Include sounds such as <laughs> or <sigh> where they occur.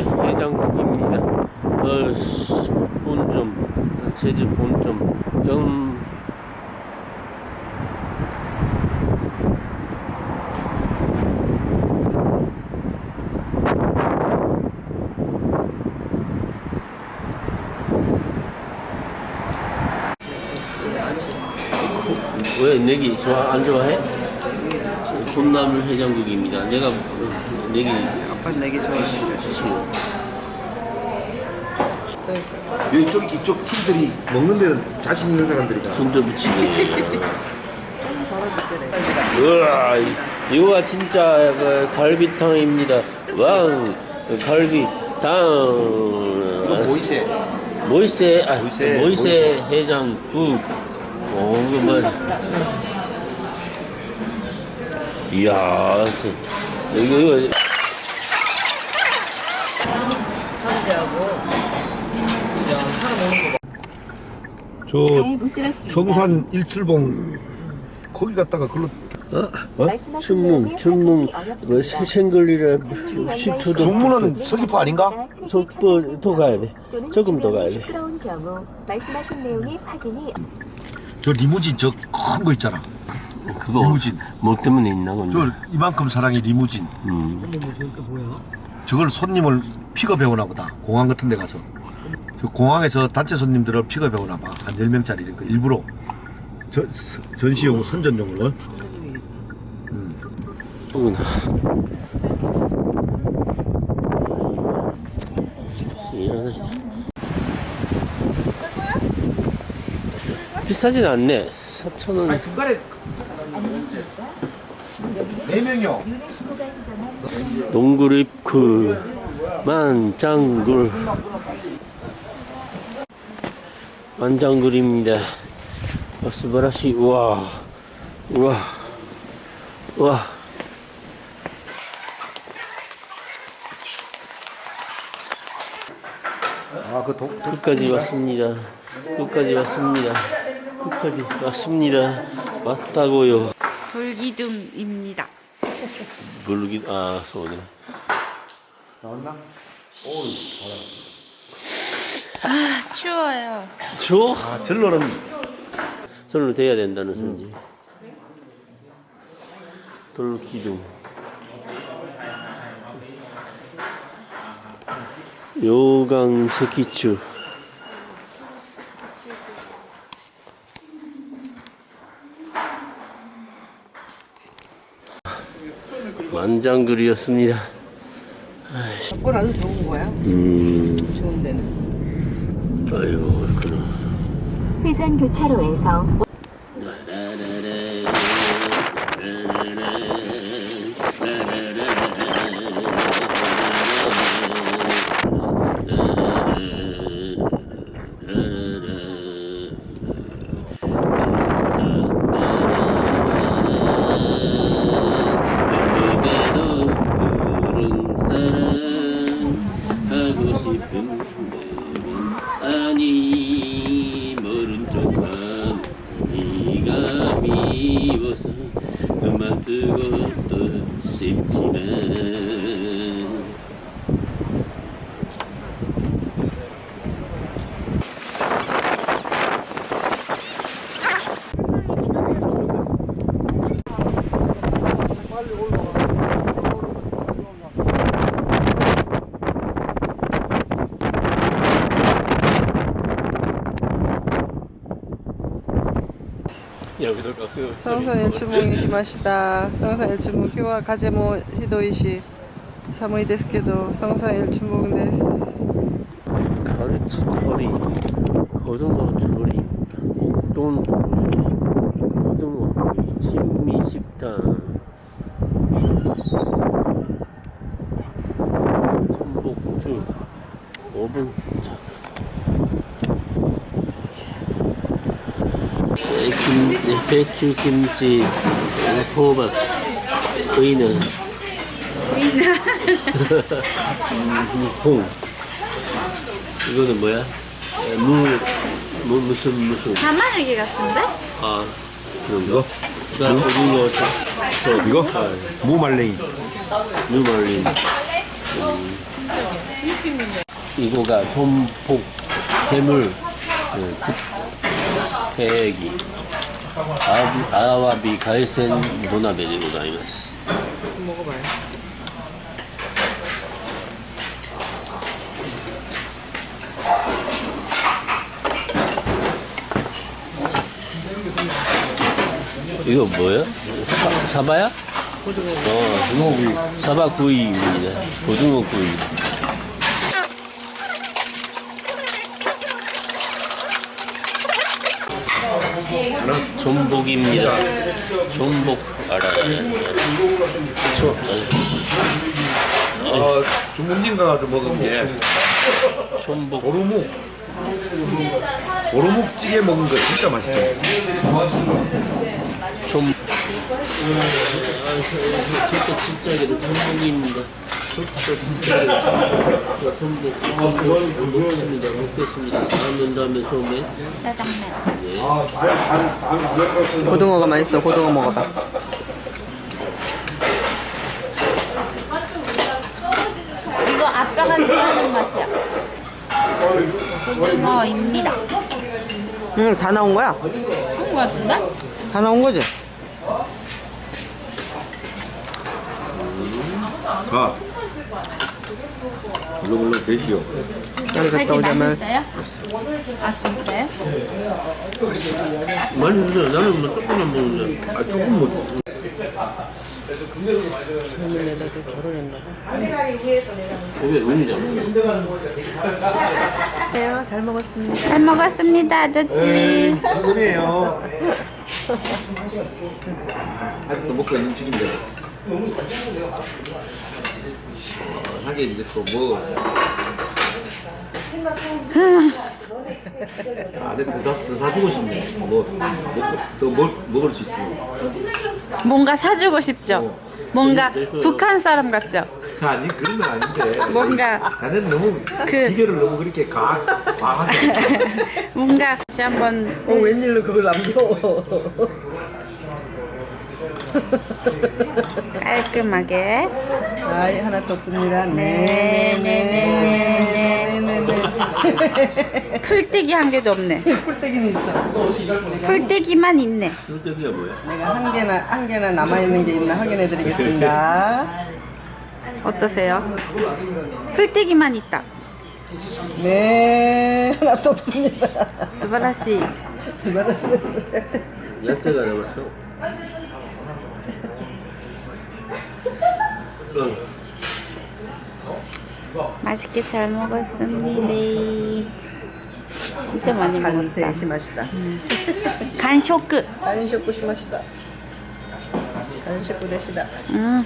해장국입니다. 어, 씨, 본점, 제주 본점, 영, 왜 내기 좋아 안 좋아해? 콩나물 해장국입니다. 내가 내기 아빠 내게 좋아하니까 싫어. 이쪽 이쪽 팀들이 먹는 데는 자신 있는 사람들이다. 손도 붙이네. 덜어줄게 내가 우와, 이- 이거가 진짜 그 갈비탕입니다. 왕 갈비탕. 보이세. 모이세, 아, 모이세, 모이세 해장국. 어, 이거 뭐. 이야, 이거, 이거, 선지하고 야 사람 오는 거 봐. 저. 성산 일출봉 거기 갔다가 글로 어? 춘문, 뭐, 생글리라, 시토도. 중문은 서귀포 아닌가? 더 가야 돼. 조금 더 가야 돼. 저 리무진 저 큰 거 있잖아. 그거, 리무진. 뭐 때문에 있나, 저 건데. 이만큼 사랑의 리무진. 음. 저걸 손님을 픽업해 오나 보다. 공항 같은 데 가서. 저 공항에서 단체 손님들을 픽업해 오나 봐. 한 10명짜리 그 일부러. 저, 전시용, 선전용으로. 이러네. 비싸진 않네. 4,000원. 중간에 네 명이요. 동그립크 만장굴 만장굴입니다. 아, 스바라시 우와 우와 우와 아, 그 도, 도, 끝까지 왔습니다. 끝까지 왔습니다. 끝까지 왔습니다. 왔다고요. 돌기둥입니다. 모르긴 아 소원이. 아, 추워요. 줘? 아, 절로는 손으로 대야 된다는 소리지. 돌기둥. 요강 스키추. 만장글이었습니다. 그건 아주 좋은 거야 음, 좋은 데는 아이고, 그렇구나. 회전 교차로에서 누구도 그런 사랑 하고 싶은 마음은 아니 모른 척한 네가 미워서 그만두고 또 싶지만 여기도 가세요. 성산 일주봉이 기마시다. 성산 일주봉 휴와 가제모 히도이시 사무이 데스케도 성산 일주봉 데스. 가르치 거리, 고등어 거리, 옥돈 거리, 고등어 거리, 진미 식당, 전복죽, 오븐 차. 네, 김, 네, 배추, 김치, 네, 호박, 의는, 의는, 콩. 이거는 뭐야? 에, 무, 무 무슨 무슨 가마늘기 같은데? 아 그런 거? 그다음 오징어 저, 저 이거? 아, 무말랭이. 뉴말린 이거가 전복 해물 그, 회기 아와비, 아와비 가이센 도나베でございます 먹어봐요. 이거 뭐야? 사, 사바야? 고등어. 어, 구이. 사바 구이입니다. 고등어 구이. 전복입니다. 전복 알아요. 어, 중국인 가서 먹은 게 전복 도루묵. 도루묵찌개 먹은 거 진짜 맛있죠. 전. 진짜 진짜게도 전복입니다. 먹겠습니다. 소매. 고등어가 맛있어. 고등어 먹어봐. 이거 아빠가 좋아하는 맛이야. 고등어입니다. 응, 다 나온 거야. 좋은 거 같은데? 다 나온 거지. 가. 물렁물렁 되시오. 여기 갔다 오자면? 아 진짜요? 많이 드세요. 나는 뭐 조금만 먹는데. 아, 조금 뭐. 그게 의미잖아. 잘 먹었습니다. 잘 먹었습니다, 아저씨. 수고해요. 아직도 먹고 있는 중인데. 시원하게 이제 또 뭐. 안에 더, 사- 더 사주고 싶네. 뭐, 더 먹, 먹을 수 있으면. 뭔가 사주고 싶죠? 뭔가 북한 사람 같죠? 아니, 그런 건 아닌데. 뭔가 나는 너무, 그- 비결을 너무 그렇게 과, 과하게. <laughs> 뭔가 다시 한번 어, 웬일로 그걸 남겨? 깔끔하게 아이, 하나도 없습니다. 네, 네, 네, 네, 네 네 네. 풀떼기 한 개도 없네 꿀떼기는 있어. 풀떼기만 있네 술대기가 뭐야? 내가 한 개나, 한 개나 남아 있는 게 있나 확인해 드리겠습니다. 어떠세요? 풀떼기만 있다 네, 하나도 없습니다. 스바라시 수고하셨어요. 야채가 남았어. 어, 맛있게 잘 먹었습니다 진짜 많이 먹었다 심하시다. 간 쇼크 간식구 심하시다. 간식구 되시다. 음,